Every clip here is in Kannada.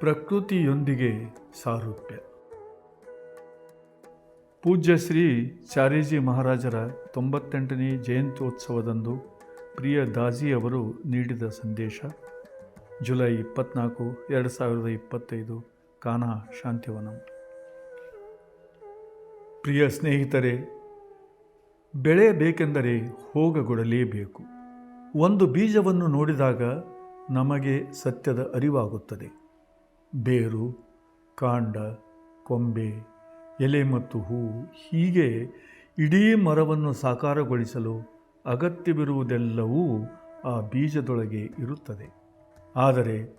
ಪ್ರಕೃತಿಯೊಂದಿಗೆ ಸಾರೂಪ್ಯ. ಪೂಜ್ಯ ಶ್ರೀ ಚಾರೇಜಿ ಮಹಾರಾಜರ ತೊಂಬತ್ತೆಂಟನೇ ಜಯಂತ್ಯೋತ್ಸವದಂದು ಪ್ರಿಯ ದಾಜಿ ಅವರು ನೀಡಿದ ಸಂದೇಶ, ಜುಲೈ ಇಪ್ಪತ್ನಾಲ್ಕು, ಎರಡು ಸಾವಿರದ ಇಪ್ಪತ್ತೈದು, ಕಾನಾ ಶಾಂತಿವನಂ. ಪ್ರಿಯ ಸ್ನೇಹಿತರೆ ಬೆಳೆಯಬೇಕೆಂದರೆ ಹೋಗಗೊಡಲೇಬೇಕು. ಒಂದು ಬೀಜವನ್ನು ನೋಡಿದಾಗ ನಮಗೆ ಸತ್ಯದ ಅರಿವಾಗುತ್ತದೆ. ಬೇರು, ಕಾಂಡ, ಕೊಂಬೆ, ಎಲೆ ಮತ್ತು ಹೂ ಹೀಗೆ ಇಡೀ ಮರವನ್ನು ಸಾಕಾರಗೊಳಿಸಲು ಅಗತ್ಯವಿರುವುದೆಲ್ಲವೂ ಆ ಬೀಜದೊಳಗೆ ಇರುತ್ತದೆ. ಆದರೆ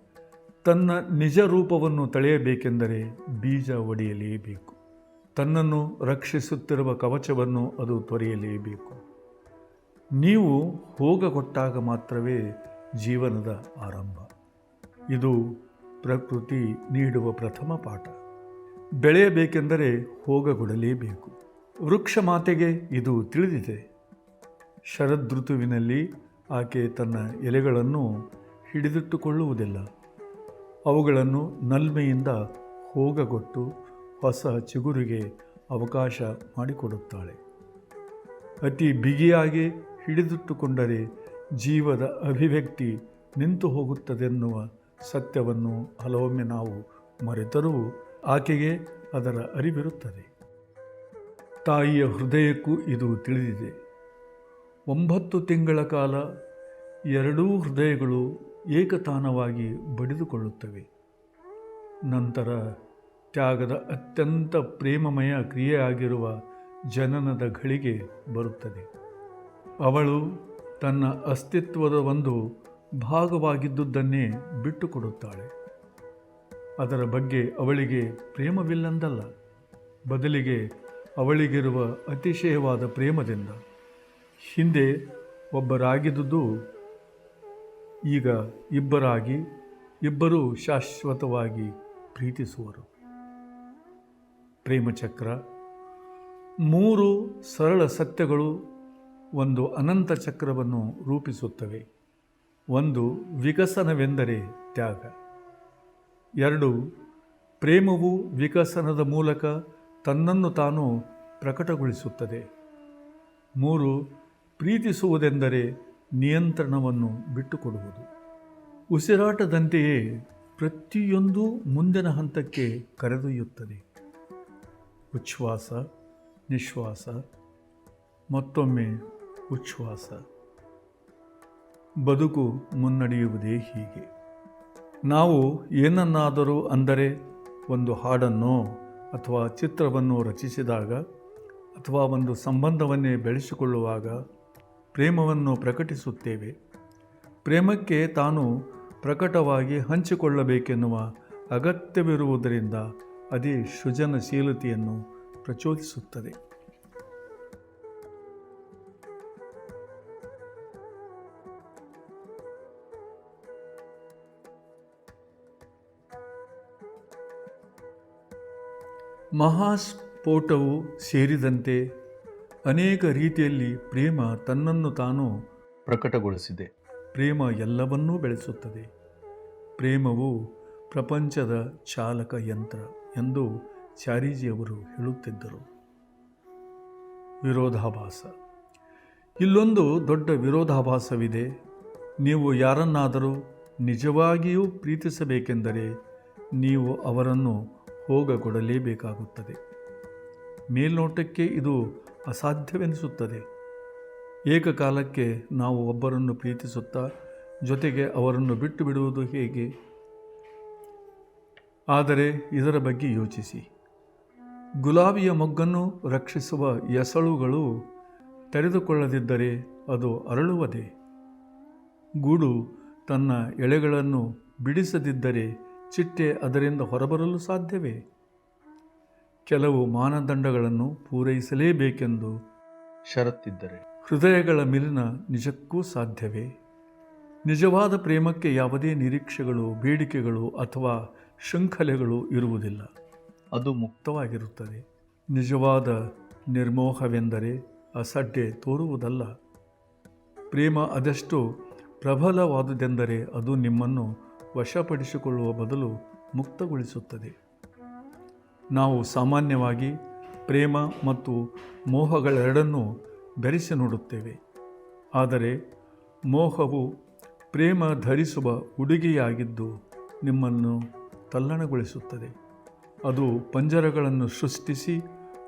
ತನ್ನ ನಿಜ ರೂಪವನ್ನು ತಳೆಯಬೇಕೆಂದರೆ ಬೀಜ ಒಡೆಯಲೇಬೇಕು. ತನ್ನನ್ನು ರಕ್ಷಿಸುತ್ತಿರುವ ಕವಚವನ್ನು ಅದು ತೊರೆಯಲೇಬೇಕು. ನೀವು ಹೋಗಗೊಟ್ಟಾಗ ಮಾತ್ರವೇ ಜೀವನದ ಆರಂಭ. ಇದು ಪ್ರಕೃತಿ ನೀಡುವ ಪ್ರಥಮ ಪಾಠ. ಬೆಳೆಯಬೇಕೆಂದರೆ ಹೋಗಗೊಡಲೇಬೇಕು. ವೃಕ್ಷ ಮಾತೆಗೆ ಇದು ತಿಳಿದಿದೆ. ಶರದೃತುವಿನಲ್ಲಿ ಆಕೆ ತನ್ನ ಎಲೆಗಳನ್ನು ಹಿಡಿದಿಟ್ಟುಕೊಳ್ಳುವುದಿಲ್ಲ. ಅವುಗಳನ್ನು ನಲ್ಮೆಯಿಂದ ಹೋಗಗೊಟ್ಟು ಹೊಸ ಚಿಗುರಿಗೆ ಅವಕಾಶ ಮಾಡಿಕೊಡುತ್ತಾಳೆ. ಅತಿ ಬಿಗಿಯಾಗಿ ಹಿಡಿದಿಟ್ಟುಕೊಂಡರೆ ಜೀವದ ಅಭಿವ್ಯಕ್ತಿ ನಿಂತು ಹೋಗುತ್ತದೆನ್ನುವ ಸತ್ಯವನ್ನು ಹಲವೊಮ್ಮೆ ನಾವು ಮರೆತರೂ ಆಕೆಗೆ ಅದರ ಅರಿವಿರುತ್ತದೆ. ತಾಯಿಯ ಹೃದಯಕ್ಕೂ ಇದು ತಿಳಿದಿದೆ. ಒಂಬತ್ತು ತಿಂಗಳ ಕಾಲ ಎರಡೂ ಹೃದಯಗಳು ಏಕತಾನವಾಗಿ ಬಡಿದುಕೊಳ್ಳುತ್ತವೆ. ನಂತರ ತ್ಯಾಗದ ಅತ್ಯಂತ ಪ್ರೇಮಮಯ ಕ್ರಿಯೆಯಾಗಿರುವ ಜನನದ ಘಳಿಗೆ ಬರುತ್ತದೆ. ಅವಳು ತನ್ನ ಅಸ್ತಿತ್ವದ ಒಂದು ಭಾಗವಾಗಿದ್ದುದನ್ನೇ ಬಿಟ್ಟುಕೊಡುತ್ತಾಳೆ. ಅದರ ಬಗ್ಗೆ ಅವಳಿಗೆ ಪ್ರೇಮವಿಲ್ಲಂದಲ್ಲ. ಬದಲಿಗೆ ಅವಳಿಗಿರುವ ಅತಿಶಯವಾದ ಪ್ರೇಮದಿಂದ. ಹಿಂದೆ ಒಬ್ಬರಾಗಿದ್ದುದು ಈಗ ಇಬ್ಬರಾಗಿ, ಇಬ್ಬರೂ ಶಾಶ್ವತವಾಗಿ ಪ್ರೀತಿಸುವರು. ಪ್ರೇಮಚಕ್ರ, ಮೂರು ಸರಳ ಸತ್ಯಗಳು ಒಂದು ಅನಂತ ಚಕ್ರವನ್ನು ರೂಪಿಸುತ್ತವೆ. ಒಂದು ವಿಕಸನವೆಂದರೆ ತ್ಯಾಗ. ಎರಡು, ಪ್ರೇಮವು ವಿಕಸನದ ಮೂಲಕ ತನ್ನನ್ನು ತಾನು ಪ್ರಕಟಗೊಳಿಸುತ್ತದೆ. ಮೂರು, ಪ್ರೀತಿಸುವುದೆಂದರೆ ನಿಯಂತ್ರಣವನ್ನು ಬಿಟ್ಟುಕೊಡುವುದು. ಉಸಿರಾಟದಂತೆಯೇ ಪ್ರತಿಯೊಂದು ಮುಂದಿನ ಹಂತಕ್ಕೆ ಕರೆದೊಯ್ಯುತ್ತದೆ. ಉಚ್ಛ್ವಾಸ, ನಿಶ್ವಾಸ, ಮತ್ತೊಮ್ಮೆ ಉಚ್ಛ್ವಾಸ. ಬದುಕು ಮುನ್ನಡೆಯುವುದೇ ಹೀಗೆ. ನಾವು ಏನನ್ನಾದರೂ ಅಂದರೆ ಒಂದು ಹಾಡನ್ನು ಅಥವಾ ಚಿತ್ರವನ್ನು ರಚಿಸಿದಾಗ ಅಥವಾ ಒಂದು ಸಂಬಂಧವನ್ನೇ ಬೆಳೆಸಿಕೊಳ್ಳುವಾಗ ಪ್ರೇಮವನ್ನು ಪ್ರಕಟಿಸುತ್ತೇವೆ. ಪ್ರೇಮಕ್ಕೆ ತಾನು ಪ್ರಕಟವಾಗಿ ಹಂಚಿಕೊಳ್ಳಬೇಕೆನ್ನುವ ಅಗತ್ಯವಿರುವುದರಿಂದ ಅದೇ ಸೃಜನಶೀಲತೆಯನ್ನು ಪ್ರಚೋದಿಸುತ್ತದೆ. ಮಹಾಸ್ಫೋಟವು ಸೇರಿದಂತೆ ಅನೇಕ ರೀತಿಯಲ್ಲಿ ಪ್ರೇಮ ತನ್ನನ್ನು ತಾನು ಪ್ರಕಟಗೊಳಿಸಿದೆ. ಪ್ರೇಮ ಎಲ್ಲವನ್ನೂ ಬೆಳೆಸುತ್ತದೆ. ಪ್ರೇಮವು ಪ್ರಪಂಚದ ಚಾಲಕ ಯಂತ್ರ ಎಂದು ಚಾರೀಜಿಯವರು ಹೇಳುತ್ತಿದ್ದರು. ವಿರೋಧಾಭಾಸ. ಇಲ್ಲೊಂದು ದೊಡ್ಡ ವಿರೋಧಾಭಾಸವಿದೆ. ನೀವು ಯಾರನ್ನಾದರೂ ನಿಜವಾಗಿಯೂ ಪ್ರೀತಿಸಬೇಕೆಂದರೆ ನೀವು ಅವರನ್ನು ಹೋಗಗೊಡಲೇಬೇಕಾಗುತ್ತದೆ ಮೇಲ್ನೋಟಕ್ಕೆ ಇದು ಅಸಾಧ್ಯವೆನಿಸುತ್ತದೆ. ಏಕಕಾಲಕ್ಕೆ ನಾವು ಒಬ್ಬರನ್ನು ಪ್ರೀತಿಸುತ್ತಾ ಜೊತೆಗೆ ಅವರನ್ನು ಬಿಟ್ಟು ಬಿಡುವುದು ಹೇಗೆ? ಆದರೆ ಇದರ ಬಗ್ಗೆ ಯೋಚಿಸಿ. ಗುಲಾಬಿಯ ಮೊಗ್ಗನ್ನು ರಕ್ಷಿಸುವ ಎಸಳುಗಳು ತೆರೆದುಕೊಳ್ಳದಿದ್ದರೆ ಅದು ಅರಳುವುದೇ? ಗೂಡು ತನ್ನ ಎಳೆಗಳನ್ನು ಬಿಡಿಸದಿದ್ದರೆ ಚಿಟ್ಟೆ ಅದರಿಂದ ಹೊರಬರಲು ಸಾಧ್ಯವೇ? ಕೆಲವು ಮಾನದಂಡಗಳನ್ನು ಪೂರೈಸಲೇಬೇಕೆಂದು ಷರತ್ತಿದ್ದರೆ ಹೃದಯಗಳ ಮಿಲಿನ ನಿಜಕ್ಕೂ ಸಾಧ್ಯವೇ? ನಿಜವಾದ ಪ್ರೇಮಕ್ಕೆ ಯಾವುದೇ ನಿರೀಕ್ಷೆಗಳು, ಬೇಡಿಕೆಗಳು ಅಥವಾ ಶೃಂಖಲೆಗಳು ಇರುವುದಿಲ್ಲ. ಅದು ಮುಕ್ತವಾಗಿರುತ್ತದೆ. ನಿಜವಾದ ನಿರ್ಮೋಹವೆಂದರೆ ಅಸಡ್ಡೆ ತೋರುವುದಲ್ಲ. ಪ್ರೇಮ ಅದೆಷ್ಟು ಪ್ರಬಲವಾದುದೆಂದರೆ ಅದು ನಿಮ್ಮನ್ನು ವಶಪಡಿಸಿಕೊಳ್ಳುವ ಬದಲು ಮುಕ್ತಗೊಳಿಸುತ್ತದೆ. ನಾವು ಸಾಮಾನ್ಯವಾಗಿ ಪ್ರೇಮ ಮತ್ತು ಮೋಹಗಳೆರಡನ್ನೂ ಬೆರೆಸಿ ನೋಡುತ್ತೇವೆ. ಆದರೆ ಮೋಹವು ಪ್ರೇಮ ಧರಿಸುವ ಉಡುಗೆಯಾಗಿದ್ದು ನಿಮ್ಮನ್ನು ತಲ್ಲಣಗೊಳಿಸುತ್ತದೆ. ಅದು ಪಂಜರಗಳನ್ನು ಸೃಷ್ಟಿಸಿ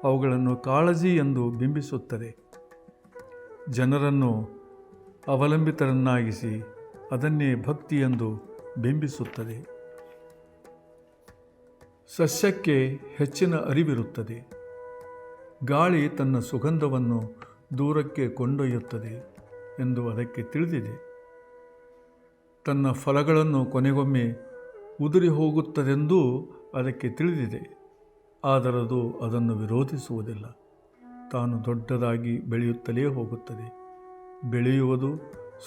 ಅವುಗಳನ್ನು ಕಾಳಜಿ ಎಂದು ಬಿಂಬಿಸುತ್ತದೆ. ಜನರನ್ನು ಅವಲಂಬಿತರನ್ನಾಗಿಸಿ ಅದನ್ನೇ ಭಕ್ತಿ ಎಂದು ಬಿಂಬಿಸುತ್ತದೆ. ಸಸ್ಯಕ್ಕೆ ಹೆಚ್ಚಿನ ಅರಿವಿರುತ್ತದೆ. ಗಾಳಿ ತನ್ನ ಸುಗಂಧವನ್ನು ದೂರಕ್ಕೆ ಕೊಂಡೊಯ್ಯುತ್ತದೆ ಎಂದು ಅದಕ್ಕೆ ತಿಳಿದಿದೆ. ತನ್ನ ಫಲಗಳನ್ನು ಕೊನೆಗೊಮ್ಮೆ ಉದುರಿ ಹೋಗುತ್ತದೆಂದೂ ಅದಕ್ಕೆ ತಿಳಿದಿದೆ. ಆದರದು ಅದನ್ನು ವಿರೋಧಿಸುವುದಿಲ್ಲ. ತಾನು ದೊಡ್ಡದಾಗಿ ಬೆಳೆಯುತ್ತಲೇ ಹೋಗುತ್ತದೆ. ಬೆಳೆಯುವುದು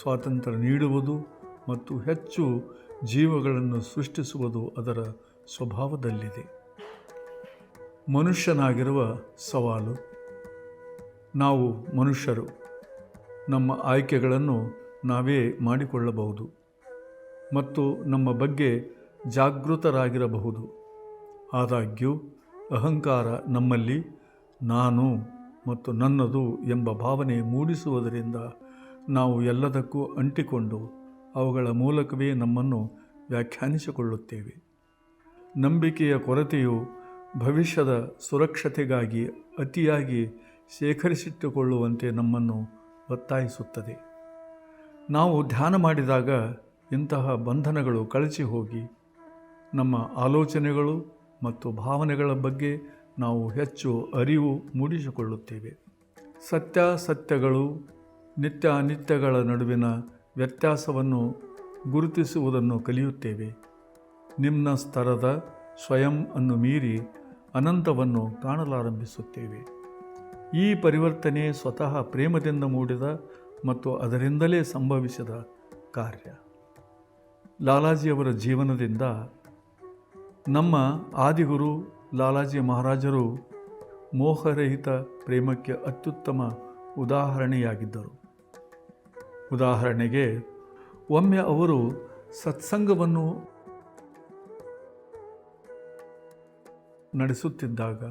ಸ್ವಾತಂತ್ರ್ಯ ನೀಡುವುದು ಮತ್ತು ಹೆಚ್ಚು ಜೀವಗಳನ್ನು ಸೃಷ್ಟಿಸುವುದು ಅದರ ಸ್ವಭಾವದಲ್ಲಿದೆ. ಮನುಷ್ಯನಾಗಿರುವ ಸವಾಲು, ನಾವು ಮನುಷ್ಯರು. ನಮ್ಮ ಆಯ್ಕೆಗಳನ್ನು ನಾವೇ ಮಾಡಿಕೊಳ್ಳಬಹುದು ಮತ್ತು ನಮ್ಮ ಬಗ್ಗೆ ಜಾಗೃತರಾಗಿರಬಹುದು. ಆದಾಗ್ಯೂ, ಅಹಂಕಾರ ನಮ್ಮಲ್ಲಿ ನಾನು ಮತ್ತು ನನ್ನದು ಎಂಬ ಭಾವನೆ ಮೂಡಿಸುವುದರಿಂದ ನಾವು ಎಲ್ಲದಕ್ಕೂ ಅಂಟಿಕೊಂಡು ಅವುಗಳ ಮೂಲಕವೇ ನಮ್ಮನ್ನು ವ್ಯಾಖ್ಯಾನಿಸಿಕೊಳ್ಳುತ್ತೇವೆ. ನಂಬಿಕೆಯ ಕೊರತೆಯು ಭವಿಷ್ಯದ ಸುರಕ್ಷತೆಗಾಗಿ ಅತಿಯಾಗಿ ಶೇಖರಿಸಿಟ್ಟುಕೊಳ್ಳುವಂತೆ ನಮ್ಮನ್ನು ಒತ್ತಾಯಿಸುತ್ತದೆ. ನಾವು ಧ್ಯಾನ ಮಾಡಿದಾಗ ಇಂತಹ ಬಂಧನಗಳು ಕಳಚಿ ಹೋಗಿ ನಮ್ಮ ಆಲೋಚನೆಗಳು ಮತ್ತು ಭಾವನೆಗಳ ಬಗ್ಗೆ ನಾವು ಹೆಚ್ಚು ಅರಿವು ಮೂಡಿಸಿಕೊಳ್ಳುತ್ತೇವೆ. ಸತ್ಯಾಸತ್ಯಗಳು ನಿತ್ಯ ಅನಿತ್ಯಗಳ ನಡುವಿನ ವ್ಯತ್ಯಾಸವನ್ನು ಗುರುತಿಸುವುದನ್ನು ಕಲಿಯುತ್ತೇವೆ. ನಿಮ್ಮ ಸ್ತರದ ಸ್ವಯಂ ಅನ್ನು ಮೀರಿ ಅನಂತವನ್ನು ಕಾಣಲಾರಂಭಿಸುತ್ತೇವೆ. ಈ ಪರಿವರ್ತನೆ ಸ್ವತಃ ಪ್ರೇಮದಿಂದ ಮೂಡಿದ ಮತ್ತು ಅದರಿಂದಲೇ ಸಂಭವಿಸಿದ ಕಾರ್ಯ. ಲಾಲಾಜಿಯವರ ಜೀವನದಿಂದ ನಮ್ಮ ಆದಿಗುರು ಲಾಲಾಜಿ ಮಹಾರಾಜರು ಮೋಹರಹಿತ ಪ್ರೇಮಕ್ಕೆ ಅತ್ಯುತ್ತಮ ಉದಾಹರಣೆಯಾಗಿದ್ದರು. ಉದಾಹರಣೆಗೆ, ಒಮ್ಮೆ ಅವರು ಸತ್ಸಂಗವನ್ನು ನಡೆಸುತ್ತಿದ್ದಾಗ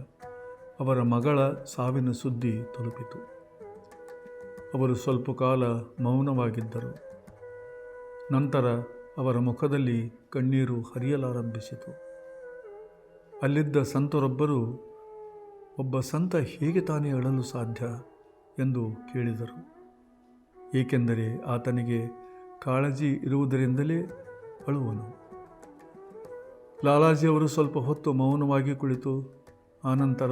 ಅವರ ಮಗಳ ಸಾವಿನ ಸುದ್ದಿ ತಲುಪಿತು. ಅವರು ಸ್ವಲ್ಪ ಕಾಲ ಮೌನವಾಗಿದ್ದರು. ನಂತರ ಅವರ ಮುಖದಲ್ಲಿ ಕಣ್ಣೀರು ಹರಿಯಲಾರಂಭಿಸಿತು. ಅಲ್ಲಿದ್ದ ಸಂತರೊಬ್ಬರು, ಒಬ್ಬ ಸಂತ ಹೇಗೆ ತಾನೇ ಅಳಲು ಸಾಧ್ಯ? ಎಂದು ಕೇಳಿದರು. ಏಕೆಂದರೆ ಆತನಿಗೆ ಕಾಳಜಿ ಇರುವುದರಿಂದಲೇ ಅಳುವನು. ಲಾಲಾಜಿಯವರು ಸ್ವಲ್ಪ ಹೊತ್ತು ಮೌನವಾಗಿ ಕುಳಿತು, ಆನಂತರ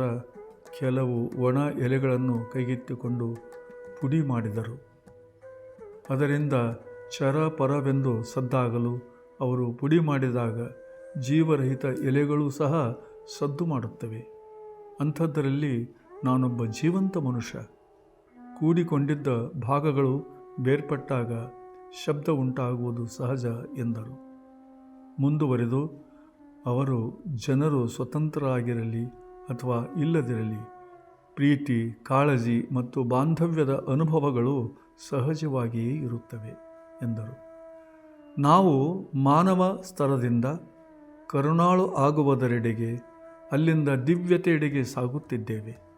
ಕೆಲವು ಒಣ ಎಲೆಗಳನ್ನು ಕೈಗೆತ್ತಿಕೊಂಡು ಪುಡಿ ಮಾಡಿದರು. ಅದರಿಂದ ಚರ ಪರವೆಂದು ಸದ್ದಾಗಲು ಅವರು ಪುಡಿ ಮಾಡಿದಾಗ ಜೀವರಹಿತ ಎಲೆಗಳು ಸಹ ಸದ್ದು ಮಾಡುತ್ತವೆ. ಅಂಥದ್ದರಲ್ಲಿ ನಾನೊಬ್ಬ ಜೀವಂತ ಮನುಷ್ಯ. ಕೂಡಿಕೊಂಡಿದ್ದ ಭಾಗಗಳು ಬೇರ್ಪಟ್ಟಾಗ ಶಬ್ದ ಉಂಟಾಗುವುದು ಸಹಜ ಎಂದರು. ಮುಂದುವರೆದು ಅವರು ಜನರು ಸ್ವತಂತ್ರರಾಗಿರಲಿ ಅಥವಾ ಇಲ್ಲದಿರಲಿ, ಪ್ರೀತಿ, ಕಾಳಜಿ ಮತ್ತು ಬಾಂಧವ್ಯದ ಅನುಭವಗಳು ಸಹಜವಾಗಿಯೇ ಇರುತ್ತವೆ ಎಂದರು. ನಾವು ಮಾನವ ಸ್ತರದಿಂದ ಕರುಣಾಳು ಆಗುವುದರೆಡೆಗೆ, ಅಲ್ಲಿಂದ ದಿವ್ಯತೆಯೆಡೆಗೆ ಸಾಗುತ್ತಿದ್ದೇವೆ.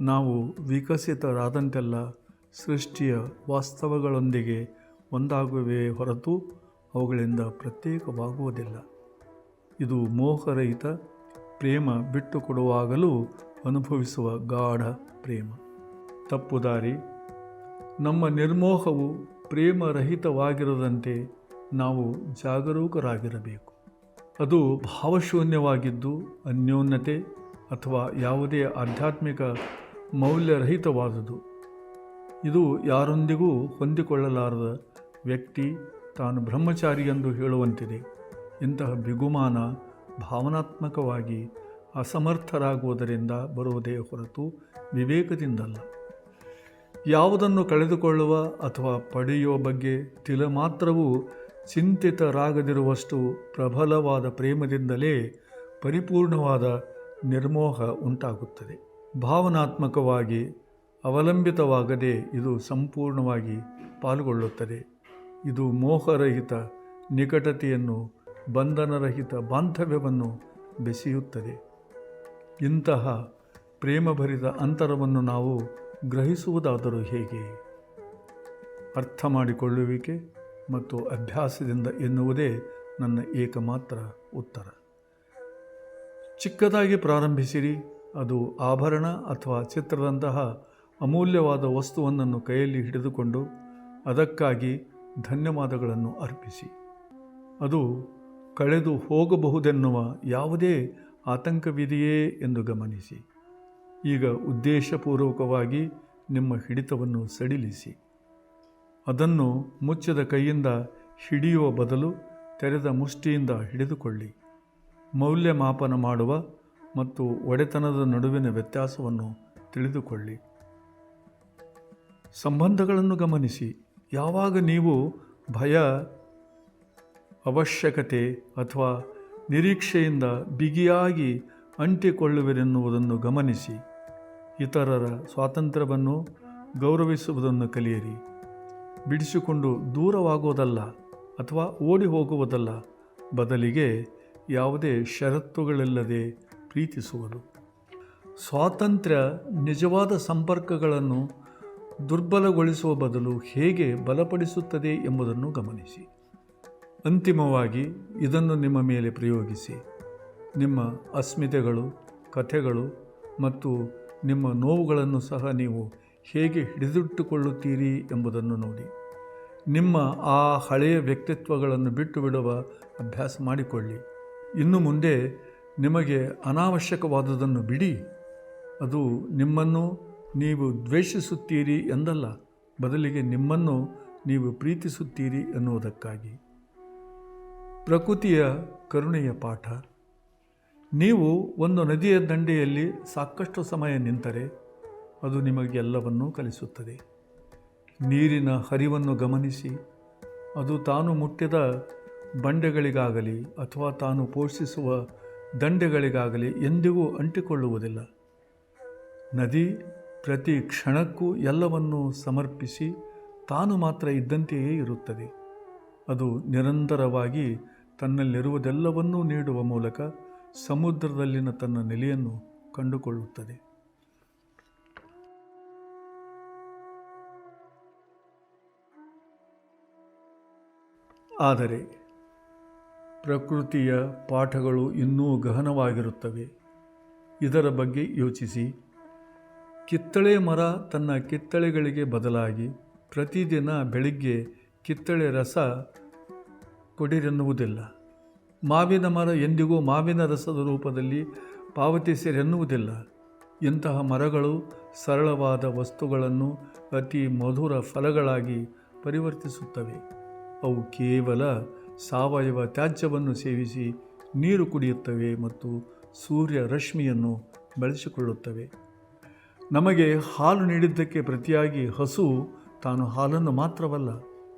ನಾವು ವಿಕಸಿತರಾದಂತೆಲ್ಲ ಸೃಷ್ಟಿಯ ವಾಸ್ತವಗಳೊಂದಿಗೆ ಒಂದಾಗುವೆ ಹೊರತು ಅವುಗಳಿಂದ ಪ್ರತ್ಯೇಕವಾಗುವುದಿಲ್ಲ. ಇದು ಮೋಹರಹಿತ ಪ್ರೇಮ ಬಿಟ್ಟುಕೊಡುವಾಗಲೂ ಅನುಭವಿಸುವ ಗಾಢ ಪ್ರೇಮ. ತಪ್ಪುದಾರಿ ನಮ್ಮ ನಿರ್ಮೋಹವು ಪ್ರೇಮರಹಿತವಾಗಿರದಂತೆ ನಾವು ಜಾಗರೂಕರಾಗಿರಬೇಕು. ಅದು ಭಾವಶೂನ್ಯವಾಗಿದ್ದು ಅನ್ಯೋನ್ಯತೆ ಅಥವಾ ಯಾವುದೇ ಆಧ್ಯಾತ್ಮಿಕ ಮೌಲ್ಯರಹಿತವಾದುದು. ಇದು ಯಾರೊಂದಿಗೂ ಹೊಂದಿಕೊಳ್ಳಲಾರದ ವ್ಯಕ್ತಿ ತಾನು ಬ್ರಹ್ಮಚಾರಿ ಎಂದು ಹೇಳುವಂತಿದೆ. ಇಂತಹ ಬಿಗುಮಾನ ಭಾವನಾತ್ಮಕವಾಗಿ ಅಸಮರ್ಥರಾಗುವುದರಿಂದ ಬರುವುದೇ ಹೊರತು ವಿವೇಕದಿಂದಲ್ಲ. ಯಾವುದನ್ನು ಕಳೆದುಕೊಳ್ಳುವ ಅಥವಾ ಪಡೆಯುವ ಬಗ್ಗೆ ತಿಲ ಮಾತ್ರವೂ ಚಿಂತಿತರಾಗದಿರುವಷ್ಟು ಪ್ರಬಲವಾದ ಪ್ರೇಮದಿಂದಲೇ ಪರಿಪೂರ್ಣವಾದ ನಿರ್ಮೋಹ ಉಂಟಾಗುತ್ತದೆ. ಭಾವನಾತ್ಮಕವಾಗಿ ಅವಲಂಬಿತವಾಗದೆ ಇದು ಸಂಪೂರ್ಣವಾಗಿ ಪಾಲ್ಗೊಳ್ಳುತ್ತದೆ. ಇದು ಮೋಹರಹಿತ ನಿಕಟತೆಯನ್ನು, ಬಂಧನರಹಿತ ಬಾಂಧವ್ಯವನ್ನು ಬೆಸೆಯುತ್ತದೆ. ಇಂತಹ ಪ್ರೇಮಭರಿತ ಅಂತರವನ್ನು ನಾವು ಗ್ರಹಿಸುವುದಾದರೂ ಹೇಗೆ? ಅರ್ಥ ಮಾಡಿಕೊಳ್ಳುವಿಕೆ ಮತ್ತು ಅಭ್ಯಾಸದಿಂದ ಎನ್ನುವುದೇ ನನ್ನ ಏಕಮಾತ್ರ ಉತ್ತರ. ಚಿಕ್ಕದಾಗಿ ಪ್ರಾರಂಭಿಸಿರಿ. ಅದು ಆಭರಣ ಅಥವಾ ಚಿತ್ರದಂತಹ ಅಮೂಲ್ಯವಾದ ವಸ್ತುವನ್ನು ಕೈಯಲ್ಲಿ ಹಿಡಿದುಕೊಂಡು ಅದಕ್ಕಾಗಿ ಧನ್ಯವಾದಗಳನ್ನು ಅರ್ಪಿಸಿ. ಅದು ಕಳೆದು ಹೋಗಬಹುದೆನ್ನುವ ಯಾವುದೇ ಆತಂಕವಿದೆಯೇ ಎಂದು ಗಮನಿಸಿ. ಈಗ ಉದ್ದೇಶಪೂರ್ವಕವಾಗಿ ನಿಮ್ಮ ಹಿಡಿತವನ್ನು ಸಡಿಲಿಸಿ. ಅದನ್ನು ಮುಚ್ಚದ ಕೈಯಿಂದ ಹಿಡಿಯುವ ಬದಲು ತೆರೆದ ಮುಷ್ಟಿಯಿಂದ ಹಿಡಿದುಕೊಳ್ಳಿ. ಮೌಲ್ಯಮಾಪನ ಮಾಡುವ ಮತ್ತು ಒಡೆತನದ ನಡುವಿನ ವ್ಯತ್ಯಾಸವನ್ನು ತಿಳಿದುಕೊಳ್ಳಿ. ಸಂಬಂಧಗಳನ್ನು ಗಮನಿಸಿ. ಯಾವಾಗ ನೀವು ಭಯ, ಅವಶ್ಯಕತೆ ಅಥವಾ ನಿರೀಕ್ಷೆಯಿಂದ ಬಿಗಿಯಾಗಿ ಅಂಟಿಕೊಳ್ಳುವಿರೆನ್ನುವುದನ್ನು ಗಮನಿಸಿ. ಇತರರ ಸ್ವಾತಂತ್ರ್ಯವನ್ನು ಗೌರವಿಸುವುದನ್ನು ಕಲಿಯಿರಿ. ಬಿಡಿಸಿಕೊಂಡು ದೂರವಾಗುವುದಲ್ಲ ಅಥವಾ ಓಡಿ ಹೋಗುವುದಲ್ಲ ಬದಲಿಗೆ ಯಾವುದೇ ಷರತ್ತುಗಳಿಲ್ಲದೆ ಪ್ರೀತಿಸುವುದು ಸ್ವಾತಂತ್ರ್ಯ ನಿಜವಾದ ಸಂಪರ್ಕಗಳನ್ನು ದುರ್ಬಲಗೊಳಿಸುವ ಬದಲು ಹೇಗೆ ಬಲಪಡಿಸುತ್ತದೆ ಎಂಬುದನ್ನು ಗಮನಿಸಿ. ಅಂತಿಮವಾಗಿ ಇದನ್ನು ನಿಮ್ಮ ಮೇಲೆ ಪ್ರಯೋಗಿಸಿ. ನಿಮ್ಮ ಅಸ್ಮಿತೆಗಳು, ಕಥೆಗಳು ಮತ್ತು ನಿಮ್ಮ ನೋವುಗಳನ್ನು ಸಹ ನೀವು ಹೇಗೆ ಹಿಡಿದಿಟ್ಟುಕೊಳ್ಳುತ್ತೀರಿ ಎಂಬುದನ್ನು ನೋಡಿ. ನಿಮ್ಮ ಆ ಹಳೆಯ ವ್ಯಕ್ತಿತ್ವಗಳನ್ನು ಬಿಟ್ಟು ಬಿಡುವ ಅಭ್ಯಾಸ ಮಾಡಿಕೊಳ್ಳಿ. ಇನ್ನು ಮುಂದೆ ನಿಮಗೆ ಅನಾವಶ್ಯಕವಾದುದನ್ನು ಬಿಡಿ. ಅದು ನಿಮ್ಮನ್ನು ನೀವು ದ್ವೇಷಿಸುತ್ತೀರಿ ಎಂದಲ್ಲ, ಬದಲಿಗೆ ನಿಮ್ಮನ್ನು ನೀವು ಪ್ರೀತಿಸುತ್ತೀರಿ ಎನ್ನುವುದಕ್ಕಾಗಿ. ಪ್ರಕೃತಿಯ ಕರುಣೆಯ ಪಾಠ. ನೀವು ಒಂದು ನದಿಯ ದಂಡೆಯಲ್ಲಿ ಸಾಕಷ್ಟು ಸಮಯ ನಿಂತರೆ ಅದು ನಿಮಗೆ ಎಲ್ಲವನ್ನೂ ಕಲಿಸುತ್ತದೆ. ನೀರಿನ ಹರಿವನ್ನು ಗಮನಿಸಿ, ಅದು ತಾನು ಮುಟ್ಟಿದ ಬಂಡೆಗಳಿಗಾಗಲಿ ಅಥವಾ ತಾನು ಪೋಷಿಸುವ ದಂಡೆಗಳಿಗಾಗಲಿ ಎಂದಿಗೂ ಅಂಟಿಕೊಳ್ಳುವುದಿಲ್ಲ. ನದಿ ಪ್ರತಿ ಕ್ಷಣಕ್ಕೂ ಎಲ್ಲವನ್ನೂ ಸಮರ್ಪಿಸಿ ತಾನು ಮಾತ್ರ ಇದ್ದಂತೆಯೇ ಇರುತ್ತದೆ. ಅದು ನಿರಂತರವಾಗಿ ತನ್ನಲ್ಲಿರುವುದೆಲ್ಲವನ್ನೂ ನೀಡುವ ಮೂಲಕ ಸಮುದ್ರದಲ್ಲಿನ ತನ್ನ ನೆಲೆಯನ್ನು ಕಂಡುಕೊಳ್ಳುತ್ತದೆ. ಆದರೆ ಪ್ರಕೃತಿಯ ಪಾಠಗಳು ಇನ್ನೂ ಗಹನವಾಗಿರುತ್ತವೆ. ಇದರ ಬಗ್ಗೆ ಯೋಚಿಸಿ. ಕಿತ್ತಳೆ ಮರ ತನ್ನ ಕಿತ್ತಳೆಗಳಿಗೆ ಬದಲಾಗಿ ಪ್ರತಿದಿನ ಬೆಳಿಗ್ಗೆ ಕಿತ್ತಳೆ ರಸ ಕೊಡಿರೆನ್ನುವುದಿಲ್ಲ. ಮಾವಿನ ಮರ ಎಂದಿಗೂ ಮಾವಿನ ರಸದ ರೂಪದಲ್ಲಿ ಪಾವತಿಸಿರೆನ್ನುವುದಿಲ್ಲ. ಇಂತಹ ಮರಗಳು ಸರಳವಾದ ವಸ್ತುಗಳನ್ನು ಅತಿ ಮಧುರ ಫಲಗಳಾಗಿ ಪರಿವರ್ತಿಸುತ್ತವೆ. ಅವು ಕೇವಲ ಸಾವಯವ ತ್ಯಾಜ್ಯವನ್ನು ಸೇವಿಸಿ ನೀರು ಕುಡಿಯುತ್ತವೆ ಮತ್ತು ಸೂರ್ಯ ರಶ್ಮಿಯನ್ನು ಬೆಳೆಸಿಕೊಳ್ಳುತ್ತವೆ. ನಮಗೆ ಹಾಲು ನೀಡಿದ್ದಕ್ಕೆ ಪ್ರತಿಯಾಗಿ ಹಸು ತಾನು ಹಾಲನ್ನು ಮಾತ್ರವಲ್ಲ,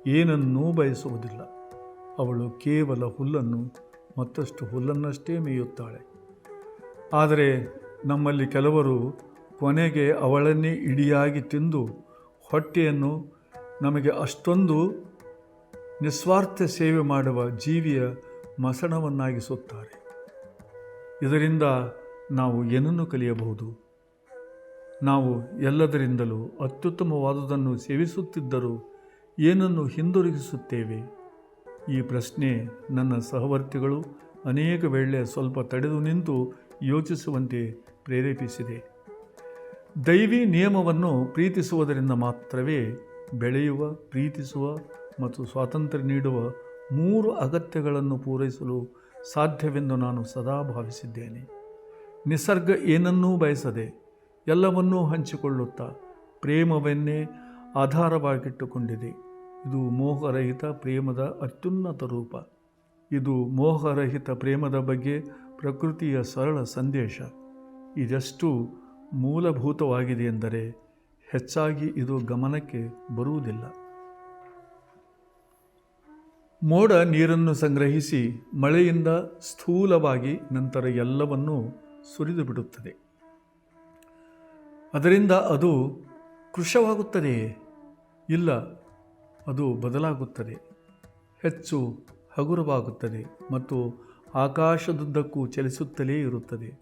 ಏನನ್ನೂ ಬಯಸುವುದಿಲ್ಲ. ಅವಳು ಕೇವಲ ಹುಲ್ಲನ್ನು, ಮತ್ತಷ್ಟು ಹುಲ್ಲನ್ನಷ್ಟೇ ಮೇಯುತ್ತಾಳೆ. ಆದರೆ ನಮ್ಮಲ್ಲಿ ಕೆಲವರು ಕೊನೆಗೆ ಅವಳನ್ನೇ ಇಡಿಯಾಗಿ ತಿಂದು ಹೊಟ್ಟೆಯನ್ನು ನಮಗೆ ಅಷ್ಟೊಂದು ನಿಸ್ವಾರ್ಥ ಸೇವೆ ಮಾಡುವ ಜೀವಿಯ ಮಸಣವನ್ನಾಗಿಸುತ್ತಾರೆ. ಇದರಿಂದ ನಾವು ಏನನ್ನು ಕಲಿಯಬಹುದು? ನಾವು ಎಲ್ಲದರಿಂದಲೂ ಅತ್ಯುತ್ತಮವಾದುದನ್ನು ಸೇವಿಸುತ್ತಿದ್ದರೂ ಏನನ್ನು ಹಿಂದಿರುಗಿಸುತ್ತೇವೆ? ಈ ಪ್ರಶ್ನೆ ನನ್ನ ಸಹವರ್ತಿಗಳು ಅನೇಕ ವೇಳೆ ಸ್ವಲ್ಪ ತಡೆದು ನಿಂತು ಯೋಚಿಸುವಂತೆ ಪ್ರೇರೇಪಿಸಿದೆ. ದೈವಿ ನಿಯಮವನ್ನು ಪ್ರೀತಿಸುವುದರಿಂದ ಮಾತ್ರವೇ ಬೆಳೆಯುವ, ಪ್ರೀತಿಸುವ ಮತ್ತು ಸ್ವಾತಂತ್ರ್ಯ ನೀಡುವ ಮೂರು ಅಗತ್ಯಗಳನ್ನು ಪೂರೈಸಲು ಸಾಧ್ಯವೆಂದು ನಾನು ಸದಾ ಭಾವಿಸಿದ್ದೇನೆ. ನಿಸರ್ಗ ಏನನ್ನೂ ಬಯಸದೆ ಎಲ್ಲವನ್ನೂ ಹಂಚಿಕೊಳ್ಳುತ್ತಾ ಪ್ರೇಮವನ್ನೇ ಆಧಾರವಾಗಿಟ್ಟುಕೊಂಡಿದೆ. ಇದು ಮೋಹರಹಿತ ಪ್ರೇಮದ ಅತ್ಯುನ್ನತ ರೂಪ. ಇದು ಮೋಹರಹಿತ ಪ್ರೇಮದ ಬಗ್ಗೆ ಪ್ರಕೃತಿಯ ಸರಳ ಸಂದೇಶ. ಇದೆಷ್ಟು ಮೂಲಭೂತವಾಗಿದೆ ಎಂದರೆ ಹೆಚ್ಚಾಗಿ ಇದು ಗಮನಕ್ಕೆ ಬರುವುದಿಲ್ಲ. ಮೋಡ ನೀರನ್ನು ಸಂಗ್ರಹಿಸಿ ಮಳೆಯಿಂದ ಸ್ಥೂಲವಾಗಿ ನಂತರ ಎಲ್ಲವನ್ನೂ ಸುರಿದು ಬಿಡುತ್ತದೆ. ಅದರಿಂದ ಅದು ಕೃಶವಾಗುತ್ತದೆಯೇ ಇಲ್ಲ, ಅದು ಬದಲಾಗುತ್ತದೆ. ಹೆಚ್ಚು ಹಗುರವಾಗುತ್ತದೆ ಮತ್ತು ಆಕಾಶದುದ್ದಕ್ಕೂ ಚಲಿಸುತ್ತಲೇ ಇರುತ್ತದೆ.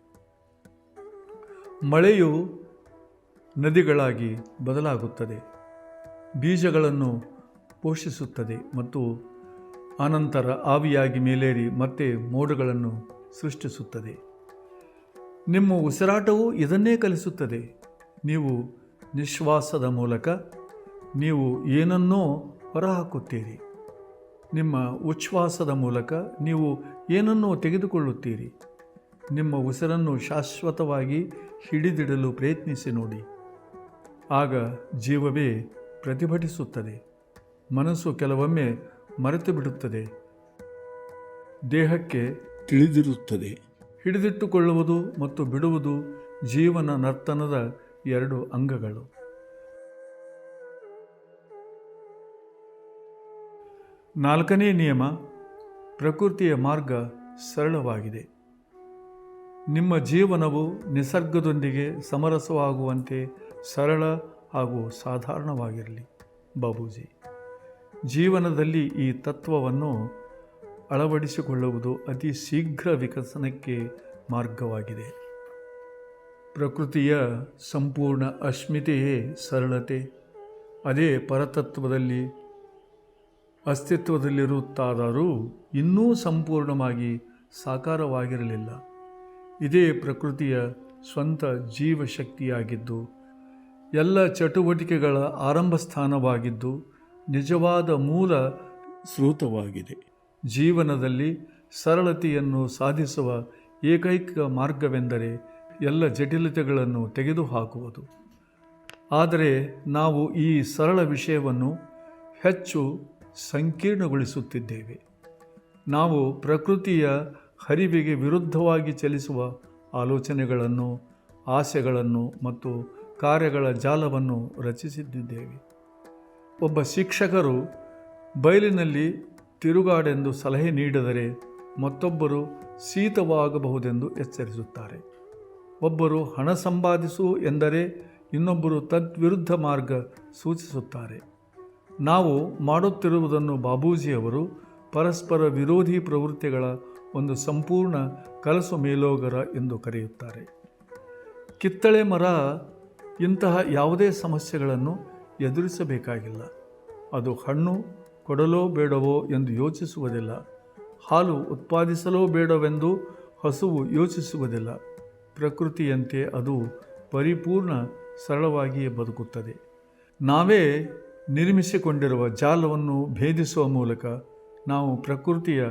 ಮಳೆಯು ನದಿಗಳಾಗಿ ಬದಲಾಗುತ್ತದೆ. ಬೀಜಗಳನ್ನು ಪೋಷಿಸುತ್ತದೆ ಮತ್ತು ಅನಂತರ ಆವಿಯಾಗಿ ಮೇಲೇರಿ ಮತ್ತೆ ಮೋಡಗಳನ್ನು ಸೃಷ್ಟಿಸುತ್ತದೆ. ನಿಮ್ಮ ಉಸಿರಾಟವು ಇದನ್ನೇ ಕಲಿಸುತ್ತದೆ. ನೀವು ನಿಶ್ವಾಸದ ಮೂಲಕ ನೀವು ಏನನ್ನೋ ಹೊರಹಾಕುತ್ತೀರಿ. ನಿಮ್ಮ ಉಚ್ಛ್ವಾಸದ ಮೂಲಕ ನೀವು ಏನನ್ನೋ ತೆಗೆದುಕೊಳ್ಳುತ್ತೀರಿ. ನಿಮ್ಮ ಉಸಿರನ್ನು ಶಾಶ್ವತವಾಗಿ ಹಿಡಿದಿಡಲು ಪ್ರಯತ್ನಿಸಿ ನೋಡಿ. ಆಗ ಜೀವವೇ ಪ್ರತಿಭಟಿಸುತ್ತದೆ. ಮನಸ್ಸು ಕೆಲವೊಮ್ಮೆ ಮರೆತು ಬಿಡುತ್ತದೆ. ದೇಹಕ್ಕೆ ತಿಳಿದಿರುತ್ತದೆ. ಹಿಡಿದಿಟ್ಟುಕೊಳ್ಳುವುದು ಮತ್ತು ಬಿಡುವುದು ಜೀವನ ನರ್ತನದ ಎರಡು ಅಂಗಗಳು. ನಾಲ್ಕನೇ ನಿಯಮ ಪ್ರಕೃತಿಯ ಮಾರ್ಗ ಸರಳವಾಗಿದೆ. ನಿಮ್ಮ ಜೀವನವು ನಿಸರ್ಗದೊಂದಿಗೆ ಸಮರಸವಾಗುವಂತೆ ಸರಳ ಹಾಗೂ ಸಾಧಾರಣವಾಗಿರಲಿ. ಬಾಬೂಜಿ. ಜೀವನದಲ್ಲಿ ಈ ತತ್ವವನ್ನು ಅಳವಡಿಸಿಕೊಳ್ಳುವುದು ಅತಿ ಶೀಘ್ರ ವಿಕಸನಕ್ಕೆ ಮಾರ್ಗವಾಗಿದೆ. ಪ್ರಕೃತಿಯ ಸಂಪೂರ್ಣ ಅಸ್ಮಿತೆಯೇ ಸರಳತೆ. ಅದೇ ಪರತತ್ವದಲ್ಲಿ ಅಸ್ತಿತ್ವದಲ್ಲಿರುತ್ತಾದರೂ ಇನ್ನೂ ಸಂಪೂರ್ಣವಾಗಿ ಸಾಕಾರವಾಗಿರಲಿಲ್ಲ. ಇದೇ ಪ್ರಕೃತಿಯ ಸ್ವಂತ ಜೀವಶಕ್ತಿಯಾಗಿದ್ದು, ಎಲ್ಲ ಚಟುವಟಿಕೆಗಳ ಆರಂಭ ಸ್ಥಾನವಾಗಿದ್ದು ನಿಜವಾದ ಮೂಲ ಸ್ರೋತವಾಗಿದೆ. ಜೀವನದಲ್ಲಿ ಸರಳತೆಯನ್ನು ಸಾಧಿಸುವ ಏಕೈಕ ಮಾರ್ಗವೆಂದರೆ ಎಲ್ಲ ಜಟಿಲತೆಗಳನ್ನು ತೆಗೆದುಹಾಕುವುದು. ಆದರೆ ನಾವು ಈ ಸರಳ ವಿಷಯವನ್ನು ಹೆಚ್ಚು ಸಂಕೀರ್ಣಗೊಳಿಸುತ್ತಿದ್ದೇವೆ. ನಾವು ಪ್ರಕೃತಿಯ ಹರಿವಿಗೆ ವಿರುದ್ಧವಾಗಿ ಚಲಿಸುವ ಆಲೋಚನೆಗಳನ್ನು ಆಸೆಗಳನ್ನು ಮತ್ತು ಕಾರ್ಯಗಳ ಜಾಲವನ್ನು ರಚಿಸಿದ್ದೇವೆ. ಒಬ್ಬ ಶಿಕ್ಷಕರು ಬಯಲಿನಲ್ಲಿ ತಿರುಗಾಡೆಂದು ಸಲಹೆ ನೀಡಿದರೆ ಮತ್ತೊಬ್ಬರು ಶೀತವಾಗಬಹುದೆಂದು ಎಚ್ಚರಿಸುತ್ತಾರೆ. ಒಬ್ಬರು ಹಣ ಸಂಪಾದಿಸು ಎಂದರೆ ಇನ್ನೊಬ್ಬರು ತದ್ವಿರುದ್ಧ ಮಾರ್ಗ ಸೂಚಿಸುತ್ತಾರೆ. ನಾವು ಮಾಡುತ್ತಿರುವುದನ್ನು ಬಾಬೂಜಿಯವರು ಪರಸ್ಪರ ವಿರೋಧಿ ಪ್ರವೃತ್ತಿಗಳ ಒಂದು ಸಂಪೂರ್ಣ ಕಲಸು ಮೇಲೋಗರ ಎಂದು ಕರೆಯುತ್ತಾರೆ. ಕಿತ್ತಳೆ ಮರ ಇಂತಹ ಯಾವುದೇ ಸಮಸ್ಯೆಗಳನ್ನು ಎದುರಿಸಬೇಕಾಗಿಲ್ಲ. ಅದು ಹಣ್ಣು ಕೊಡಲೋ ಬೇಡವೋ ಎಂದು ಯೋಚಿಸುವುದಿಲ್ಲ. ಹಾಲು ಉತ್ಪಾದಿಸಲೋ ಬೇಡವೆಂದು ಹಸುವು ಯೋಚಿಸುವುದಿಲ್ಲ. ಪ್ರಕೃತಿಯಂತೆ ಅದು ಪರಿಪೂರ್ಣ ಸರಳವಾಗಿಯೇ ಬದುಕುತ್ತದೆ. ನಾವೇ ನಿರ್ಮಿಸಿಕೊಂಡಿರುವ ಜಾಲವನ್ನು ಭೇದಿಸುವ ಮೂಲಕ ನಾವು ಪ್ರಕೃತಿಯ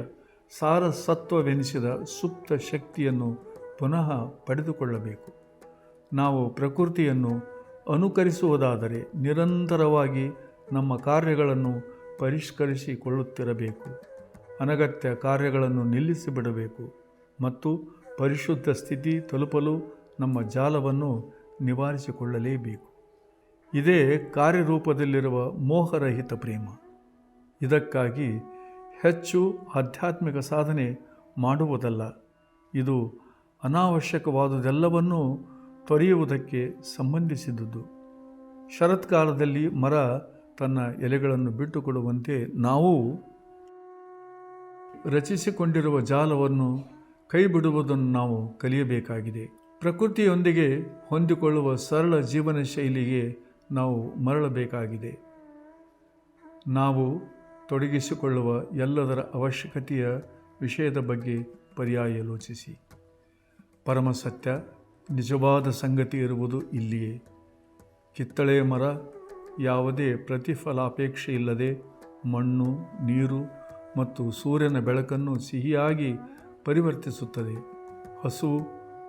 ಸಾರಸತ್ವವೆನಿಸಿದ ಸುಪ್ತ ಶಕ್ತಿಯನ್ನು ಪುನಃ ಪಡೆದುಕೊಳ್ಳಬೇಕು. ನಾವು ಪ್ರಕೃತಿಯನ್ನು ಅನುಕರಿಸುವುದಾದರೆ ನಿರಂತರವಾಗಿ ನಮ್ಮ ಕಾರ್ಯಗಳನ್ನು ಪರಿಷ್ಕರಿಸಿಕೊಳ್ಳುತ್ತಿರಬೇಕು. ಅನಗತ್ಯ ಕಾರ್ಯಗಳನ್ನು ನಿಲ್ಲಿಸಿಬಿಡಬೇಕು ಮತ್ತು ಪರಿಶುದ್ಧ ಸ್ಥಿತಿ ತಲುಪಲು ನಮ್ಮ ಜಾಲವನ್ನು ನಿವಾರಿಸಿಕೊಳ್ಳಲೇಬೇಕು. ಇದೇ ಕಾರ್ಯರೂಪದಲ್ಲಿರುವ ಮೋಹರಹಿತ ಪ್ರೇಮ. ಇದಕ್ಕಾಗಿ ಹೆಚ್ಚು ಆಧ್ಯಾತ್ಮಿಕ ಸಾಧನೆ ಮಾಡುವುದಲ್ಲ, ಇದು ಅನಾವಶ್ಯಕವಾದುದೆಲ್ಲವನ್ನೂ ತೊರೆಯುವುದಕ್ಕೆ ಸಂಬಂಧಿಸಿದುದು. ಶರತ್ಕಾಲದಲ್ಲಿ ಮರ ತನ್ನ ಎಲೆಗಳನ್ನು ಬಿಟ್ಟುಕೊಡುವಂತೆ ನಾವು ರಚಿಸಿಕೊಂಡಿರುವ ಜಾಲವನ್ನು ಕೈ ಬಿಡುವುದನ್ನು ನಾವು ಕಲಿಯಬೇಕಾಗಿದೆ. ಪ್ರಕೃತಿಯೊಂದಿಗೆ ಹೊಂದಿಕೊಳ್ಳುವ ಸರಳ ಜೀವನ ಶೈಲಿಗೆ ನಾವು ಮರಳಬೇಕಾಗಿದೆ. ನಾವು ತೊಡಗಿಸಿಕೊಳ್ಳುವ ಎಲ್ಲದರ ಅವಶ್ಯಕತೆಯ ವಿಷಯದ ಬಗ್ಗೆ ಪರ್ಯಾಯ ಯೋಚಿಸಿ. ಪರಮಸತ್ಯ ನಿಜವಾದ ಸಂಗತಿ ಇರುವುದು ಇಲ್ಲಿಯೇ. ಕಿತ್ತಳೆ ಮರ ಯಾವುದೇ ಪ್ರತಿಫಲಾಪೇಕ್ಷೆ ಇಲ್ಲದೆ ಮಣ್ಣು, ನೀರು ಮತ್ತು ಸೂರ್ಯನ ಬೆಳಕನ್ನು ಸಿಹಿಯಾಗಿ ಪರಿವರ್ತಿಸುತ್ತದೆ. ಹಸು,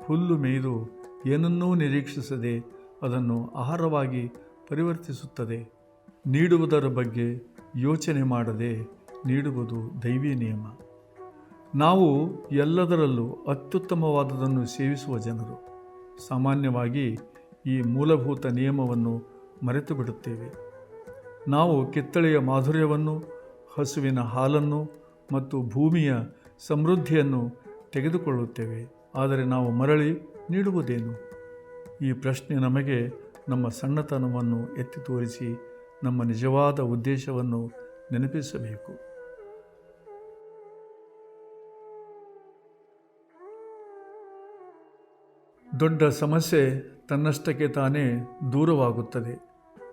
ಹುಲ್ಲು ಮೇಯ್ದು ಏನನ್ನೂ ನಿರೀಕ್ಷಿಸದೆ ಅದನ್ನು ಆಹಾರವಾಗಿ ಪರಿವರ್ತಿಸುತ್ತದೆ. ನೀಡುವುದರ ಬಗ್ಗೆ ಯೋಚನೆ ಮಾಡದೆ ನೀಡುವುದು ದೈವಿ ನಿಯಮ. ನಾವು ಎಲ್ಲದರಲ್ಲೂ ಅತ್ಯುತ್ತಮವಾದದನ್ನು ಸೇವಿಸುವ ಜನರು. ಸಾಮಾನ್ಯವಾಗಿ ಈ ಮೂಲಭೂತ ನಿಯಮವನ್ನು ಮರೆತು ಬಿಡುತ್ತೇವೆ ನಾವು ಕಿತ್ತಳೆಯ ಮಾಧುರ್ಯವನ್ನು, ಹಸುವಿನ ಹಾಲನ್ನು ಮತ್ತು ಭೂಮಿಯ ಸಮೃದ್ಧಿಯನ್ನು ತೆಗೆದುಕೊಳ್ಳುತ್ತೇವೆ. ಆದರೆ ನಾವು ಮರಳಿ ನೀಡುವುದೇನು? ಈ ಪ್ರಶ್ನೆ ನಮಗೆ ನಮ್ಮ ಸಣ್ಣತನವನ್ನು ಎತ್ತಿ ತೋರಿಸಿ ನಮ್ಮ ನಿಜವಾದ ಉದ್ದೇಶವನ್ನು ನೆನಪಿಸಬೇಕು. ದೊಡ್ಡ ಸಮಸ್ಯೆ ತನ್ನಷ್ಟಕ್ಕೆ ತಾನೇ ದೂರವಾಗುತ್ತದೆ.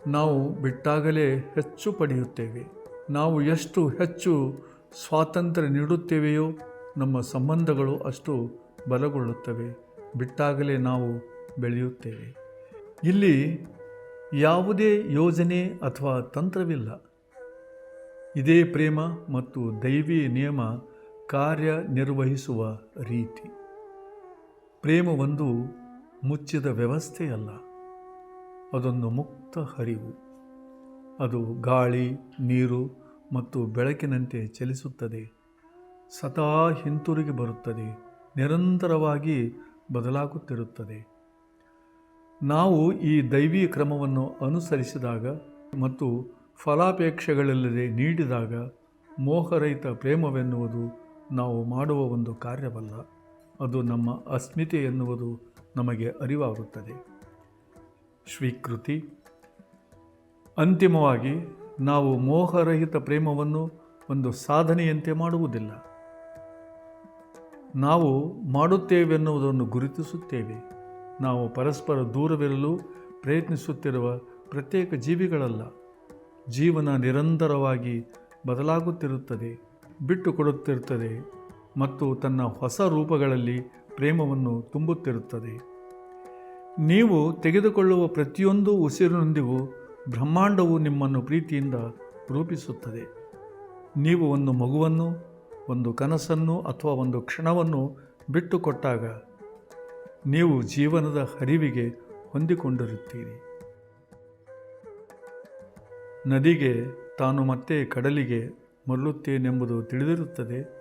ನಾವು ಬಿಟ್ಟಾಗಲೇ ಹೆಚ್ಚು ಪಡೆಯುತ್ತೇವೆ. ನಾವು ಎಷ್ಟು ಹೆಚ್ಚು ಸ್ವಾತಂತ್ರ್ಯ ನೀಡುತ್ತೇವೆಯೋ ನಮ್ಮ ಸಂಬಂಧಗಳು ಅಷ್ಟು ಬಲಗೊಳ್ಳುತ್ತವೆ. ಬಿಟ್ಟಾಗಲೇ ನಾವು ಬೆಳೆಯುತ್ತೇವೆ. ಇಲ್ಲಿ ಯಾವುದೇ ಯೋಜನೆ ಅಥವಾ ತಂತ್ರವಿಲ್ಲ. ಇದೇ ಪ್ರೇಮ ಮತ್ತು ದೈವಿ ನಿಯಮ ಕಾರ್ಯನಿರ್ವಹಿಸುವ ರೀತಿ. ಪ್ರೇಮ ಒಂದು ಮುಚ್ಚಿದ ವ್ಯವಸ್ಥೆಯಲ್ಲ, ಅದೊಂದು ಮುಕ್ತ ಹರಿವು. ಅದು ಗಾಳಿ, ನೀರು ಮತ್ತು ಬೆಳಕಿನಂತೆ ಚಲಿಸುತ್ತದೆ. ಸದಾ ಹಿಂತಿರುಗಿ ಬರುತ್ತದೆ, ನಿರಂತರವಾಗಿ ಬದಲಾಗುತ್ತಿರುತ್ತದೆ. ನಾವು ಈ ದೈವಿ ಕ್ರಮವನ್ನು ಅನುಸರಿಸಿದಾಗ ಮತ್ತು ಫಲಾಪೇಕ್ಷೆಗಳಿಲ್ಲದೆ ನೀಡಿದಾಗ ಮೋಹರಹಿತ ಪ್ರೇಮವೆನ್ನುವುದು ನಾವು ಮಾಡುವ ಒಂದು ಕಾರ್ಯವಲ್ಲ. ಅದು ನಮ್ಮ ಅಸ್ಮಿತೆ ಎನ್ನುವುದು ನಮಗೆ ಅರಿವಾಗುತ್ತದೆ. ಸ್ವೀಕೃತಿ ಅಂತಿಮವಾಗಿ ನಾವು ಮೋಹರಹಿತ ಪ್ರೇಮವನ್ನು ಒಂದು ಸಾಧನೆಯಂತೆ ಮಾಡುವುದಿಲ್ಲ. ನಾವು ಮಾಡುತ್ತೇವೆನ್ನುವುದನ್ನು ಗುರುತಿಸುತ್ತೇವೆ. ನಾವು ಪರಸ್ಪರ ದೂರವಿರಲು ಪ್ರಯತ್ನಿಸುತ್ತಿರುವ ಪ್ರತ್ಯೇಕ ಜೀವಿಗಳಲ್ಲ. ಜೀವನ ನಿರಂತರವಾಗಿ ಬದಲಾಗುತ್ತಿರುತ್ತದೆ ಬಿಟ್ಟು ಕೊಡುತ್ತಿರುತ್ತದೆ ಮತ್ತು ತನ್ನ ಹೊಸ ರೂಪಗಳಲ್ಲಿ ಪ್ರೇಮವನ್ನು ತುಂಬುತ್ತಿರುತ್ತದೆ. ನೀವು ತೆಗೆದುಕೊಳ್ಳುವ ಪ್ರತಿಯೊಂದು ಉಸಿರಿನೊಂದಿಗೂ ಬ್ರಹ್ಮಾಂಡವು ನಿಮ್ಮನ್ನು ಪ್ರೀತಿಯಿಂದ ರೂಪಿಸುತ್ತದೆ. ನೀವು ಒಂದು ಮಗುವನ್ನು, ಒಂದು ಕನಸನ್ನು ಅಥವಾ ಒಂದು ಕ್ಷಣವನ್ನು ಬಿಟ್ಟುಕೊಟ್ಟಾಗ ನೀವು ಜೀವನದ ಹರಿವಿಗೆ ಹೊಂದಿಕೊಂಡಿರುತ್ತೀರಿ. ನದಿಗೆ ತಾನು ಮತ್ತೆ ಕಡಲಿಗೆ ಮರಳುತ್ತೇನೆಂಬುದು ತಿಳಿದಿರುತ್ತದೆ.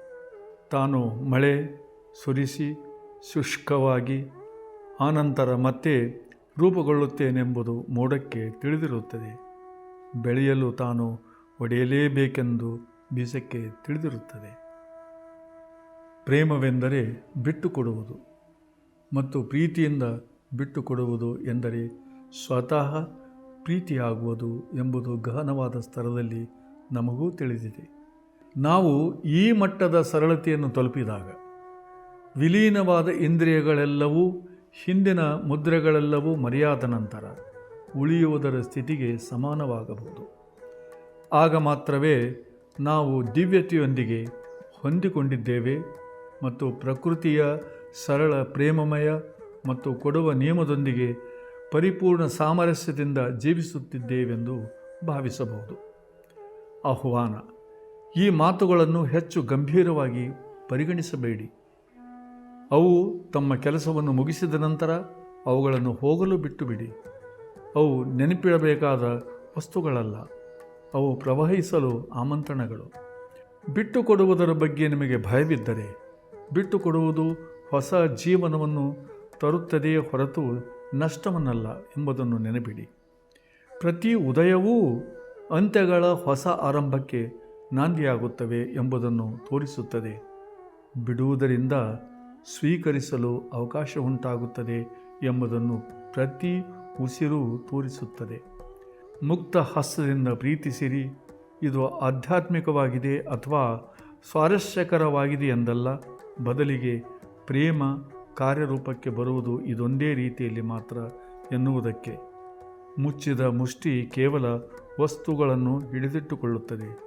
ತಾನು ಮಳೆ ಸುರಿಸಿ ಶುಷ್ಕವಾಗಿ ಆನಂತರ ಮತ್ತೆ ರೂಪುಗೊಳ್ಳುತ್ತೇನೆಂಬುದು ಮೋಡಕ್ಕೆ ತಿಳಿದಿರುತ್ತದೆ. ಬೆಳೆಯಲು ತಾನು ಒಡೆಯಲೇಬೇಕೆಂದು ಬೀಜಕ್ಕೆ ತಿಳಿದಿರುತ್ತದೆ. ಪ್ರೇಮವೆಂದರೆ ಬಿಟ್ಟುಕೊಡುವುದು ಮತ್ತು ಪ್ರೀತಿಯಿಂದ ಬಿಟ್ಟುಕೊಡುವುದು ಎಂದರೆ ಸ್ವತಃ ಪ್ರೀತಿಯಾಗುವುದು ಎಂಬುದು ಗಹನವಾದ ಸ್ತರದಲ್ಲಿ ನಮಗೂ ತಿಳಿದಿದೆ. ನಾವು ಈ ಮಟ್ಟದ ಸರಳತೆಯನ್ನು ತಲುಪಿದಾಗ ವಿಲೀನವಾದ ಇಂದ್ರಿಯಗಳೆಲ್ಲವೂ, ಹಿಂದಿನ ಮುದ್ರೆಗಳೆಲ್ಲವೂ ಮರೆಯಾದ ನಂತರ ಉಳಿಯುವುದರ ಸ್ಥಿತಿಗೆ ಸಮಾನವಾಗಬಹುದು. ಆಗ ಮಾತ್ರವೇ ನಾವು ದಿವ್ಯತೆಯೊಂದಿಗೆ ಹೊಂದಿಕೊಂಡಿದ್ದೇವೆ ಮತ್ತು ಪ್ರಕೃತಿಯ ಸರಳ ಪ್ರೇಮಮಯ ಮತ್ತು ಕೊಡುವ ನಿಯಮದೊಂದಿಗೆ ಪರಿಪೂರ್ಣ ಸಾಮರಸ್ಯದಿಂದ ಜೀವಿಸುತ್ತಿದ್ದೇವೆಂದು ಭಾವಿಸಬಹುದು. ಆಹ್ವಾನ. ಈ ಮಾತುಗಳನ್ನು ಹೆಚ್ಚು ಗಂಭೀರವಾಗಿ ಪರಿಗಣಿಸಬೇಡಿ. ಅವು ತಮ್ಮ ಕೆಲಸವನ್ನು ಮುಗಿಸಿದ ನಂತರ ಅವುಗಳನ್ನು ಹೋಗಲು ಬಿಟ್ಟುಬಿಡಿ. ಅವು ನೆನಪಿಡಬೇಕಾದ ವಸ್ತುಗಳಲ್ಲ. ಅವು ಪ್ರವಹಿಸಲು ಆಮಂತ್ರಣಗಳು. ಬಿಟ್ಟುಕೊಡುವುದರ ಬಗ್ಗೆ ನಿಮಗೆ ಭಯವಿದ್ದರೆ ಬಿಟ್ಟು ಕೊಡುವುದು ಹೊಸ ಜೀವನವನ್ನು ತರುತ್ತದೆಯೇ ಹೊರತು ನಷ್ಟವನ್ನಲ್ಲ ಎಂಬುದನ್ನು ನೆನಪಿಡಿ. ಪ್ರತಿ ಉದಯವೂ ಅಂತ್ಯಗಳ ಹೊಸ ಆರಂಭಕ್ಕೆ ನಾಂದಿಯಾಗುತ್ತವೆ ಎಂಬುದನ್ನು ತೋರಿಸುತ್ತದೆ. ಬಿಡುವುದರಿಂದ ಸ್ವೀಕರಿಸಲು ಅವಕಾಶ ಉಂಟಾಗುತ್ತದೆ ಎಂಬುದನ್ನು ಪ್ರತಿ ಉಸಿರು ತೋರಿಸುತ್ತದೆ. ಮುಕ್ತ ಹಸ್ತದಿಂದ ಪ್ರೀತಿಸಿರಿ. ಇದು ಆಧ್ಯಾತ್ಮಿಕವಾಗಿದೆ ಅಥವಾ ಸ್ವಾರಸ್ಯಕರವಾಗಿದೆ ಎಂದಲ್ಲ. ಬದಲಿಗೆ ಪ್ರೇಮ ಕಾರ್ಯರೂಪಕ್ಕೆ ಬರುವುದು ಇದೊಂದೇ ರೀತಿಯಲ್ಲಿ ಮಾತ್ರ ಎನ್ನುವುದಕ್ಕೆ. ಮುಚ್ಚಿದ ಮುಷ್ಟಿ ಕೇವಲ ವಸ್ತುಗಳನ್ನು ಹಿಡಿದಿಟ್ಟುಕೊಳ್ಳುತ್ತದೆ.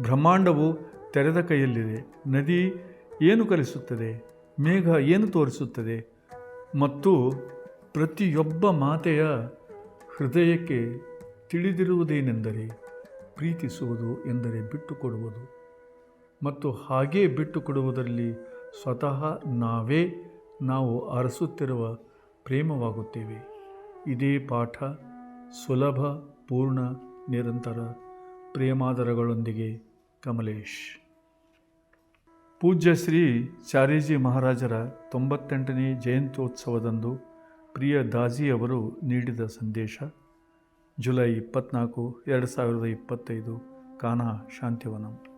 ಬ್ರಹ್ಮಾಂಡವು ತೆರೆದ ಕೈಯಲ್ಲಿದೆ. ನದಿ ಏನು ಕಲಿಸುತ್ತದೆ? ಮೇಘ ಏನು ತೋರಿಸುತ್ತದೆ? ಮತ್ತು ಪ್ರತಿಯೊಬ್ಬ ಮಾತೆಯ ಹೃದಯಕ್ಕೆ ತಿಳಿದಿರುವುದೇನೆಂದರೆ ಪ್ರೀತಿಸುವುದು ಎಂದರೆ ಬಿಟ್ಟುಕೊಡುವುದು. ಮತ್ತು ಹಾಗೇ ಬಿಟ್ಟುಕೊಡುವುದರಲ್ಲಿ ಸ್ವತಃ ನಾವೇ ನಾವು ಅರಸುತ್ತಿರುವ ಪ್ರೇಮವಾಗುತ್ತೇವೆ. ಇದೇ ಪಾಠ ಸುಲಭ, ಪೂರ್ಣ, ನಿರಂತರ ಪ್ರೇಮಾದರಗಳೊಂದಿಗೆ ಕಮಲೇಶ್. ಪೂಜ್ಯ ಶ್ರೀ ಚಾರೇಜಿ ಮಹಾರಾಜರ ತೊಂಬತ್ತೆಂಟನೇ ಜಯಂತ್ಯೋತ್ಸವದಂದು ಪ್ರಿಯ ದಾಜಿಯವರು ನೀಡಿದ ಸಂದೇಶ, ಜುಲೈ ಇಪ್ಪತ್ನಾಲ್ಕು, ಎರಡು ಸಾವಿರದ ಇಪ್ಪತ್ತೈದು, ಕಾನಾ, ಶಾಂತಿವನಂ.